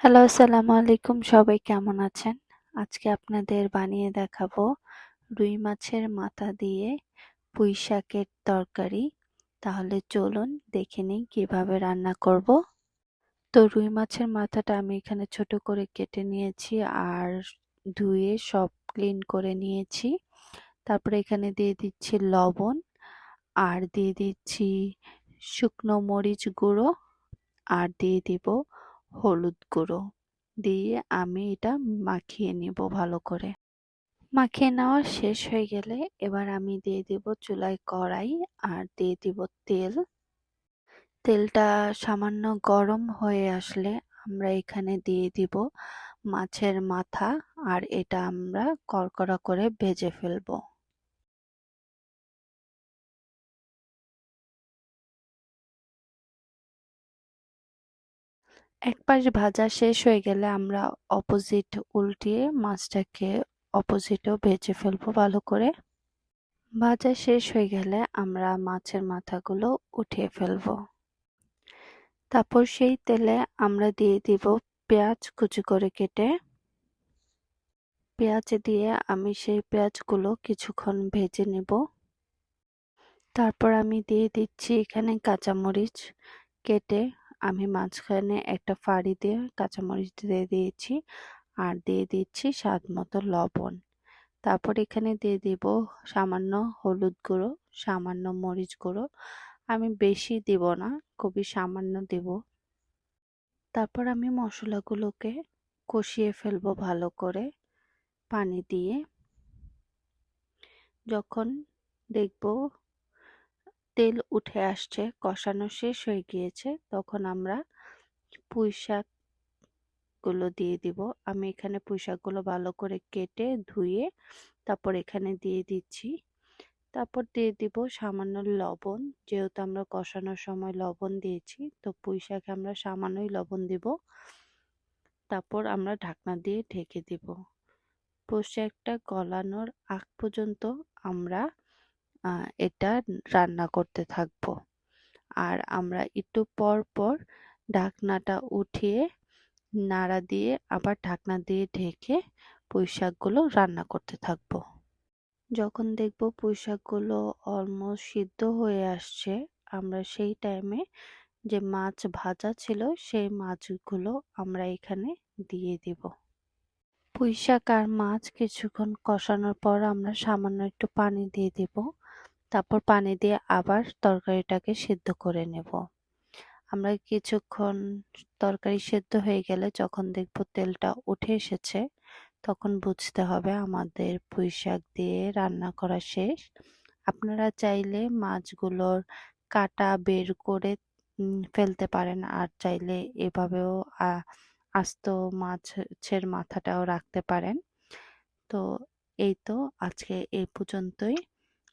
Hello, আসসালামু আলাইকুম। সবাই কেমন আছেন? আজকে আপনাদের বানিয়ে দেখাবো রুই মাছের মাথা দিয়ে পুঁই শাকের তরকারি। তাহলে চলুন দেখে নিই কীভাবে রান্না করব। তো রুই মাছের মাথাটা আমি এখানে ছোট করে কেটে নিয়েছি আর ধুয়ে সব ক্লিন করে নিয়েছি। তারপরে এখানে দিয়ে দিচ্ছি লবণ আর দিয়ে দিচ্ছি শুকনো মরিচ গুঁড়ো আর দিয়ে দিব হলুদ গুঁড়ো দিয়ে আমি এটা মাখিয়ে নিব ভালো করে। মাখিয়ে নেওয়া শেষ হয়ে গেলে এবার আমি দিয়ে দিব চুলায় কড়াই আর দিয়ে দিব তেল। তেলটা সামান্য গরম হয়ে আসলে আমরা এখানে দিয়ে দিব মাছের মাথা আর এটা আমরা কড়কড়া করে ভেজে ফেলব। এক পাশ ভাজা শেষ হয়ে গেলে আমরা অপোজিট উল্টিয়ে মাছটাকে অপোজিটেও ভেজে ফেলব ভালো করে। ভাজা শেষ হয়ে গেলে আমরা মাছের মাথাগুলো উঠিয়ে ফেলব। তারপর সেই তেলে আমরা দিয়ে দিব পেঁয়াজ কুচি করে কেটে। পেঁয়াজ দিয়ে আমি সেই পেঁয়াজগুলো কিছুক্ষণ ভেজে নেব। তারপর আমি দিয়ে দিচ্ছি এখানে কাঁচামরিচ কেটে আমি মাঝখানে একটা ফাড়ি দিয়ে কাঁচামরিচ দিয়ে দিয়েছি আর দিয়ে দিচ্ছি স্বাদ মতো লবণ। তারপর এখানে দিয়ে দিব সামান্য হলুদ গুঁড়ো, সামান্য মরিচ গুঁড়ো। আমি বেশি দিব না, খুবই সামান্য দেব। তারপর আমি মশলাগুলোকে কষিয়ে ফেলব ভালো করে পানি দিয়ে। যখন দেখব তেল উঠে আসছে, কষানো শেষ হয়ে গিয়েছে, তখন আমরা পুঁই শাকগুলো দিয়ে দিব। আমি এখানে পুঁই শাকগুলো ভালো করে কেটে ধুয়ে তারপর এখানে দিয়ে দিচ্ছি। তারপর দিয়ে দিব সামান্য লবণ, যেহেতু আমরা কষানোর সময় লবণ দিয়েছি, তো পুঁই শাকে আমরা সামান্যই লবণ দিব। তারপর আমরা ঢাকনা দিয়ে ঢেকে দিব। পুঁই শাকটা গলানোর আগ পর্যন্ত আমরা এটা রান্না করতে থাকব। আর আমরা একটু পর পর ঢাকনাটা উঠিয়ে নাড়া দিয়ে আবার ঢাকনা দিয়ে ঢেকে পুঁই শাকগুলো রান্না করতে থাকব। যখন দেখব পুঁই শাকগুলো অলমোস্ট সিদ্ধ হয়ে আসছে, আমরা সেই টাইমে যে মাছ ভাজা ছিল, সেই মাছগুলো আমরা এখানে দিয়ে দিব। পুঁই শাক আর মাছ কিছুক্ষণ কষানোর পর আমরা সামান্য একটু পানি দিয়ে দিব। তারপর পানি দিয়ে আবার তরকারিটাকে সিদ্ধ করে নেব। আমরা কিছুক্ষণ তরকারি সেদ্ধ হয়ে গেলে যখন দেখব তেলটা উঠে এসেছে, তখন বুঝতে হবে আমাদের পুঁই শাক দিয়ে রান্না করা শেষ। আপনারা চাইলে মাছগুলোর কাটা বের করে ফেলতে পারেন আর চাইলে এভাবেও আস্ত মাছের মাথাটাও রাখতে পারেন। তো এই তো আজকে এই পর্যন্তই।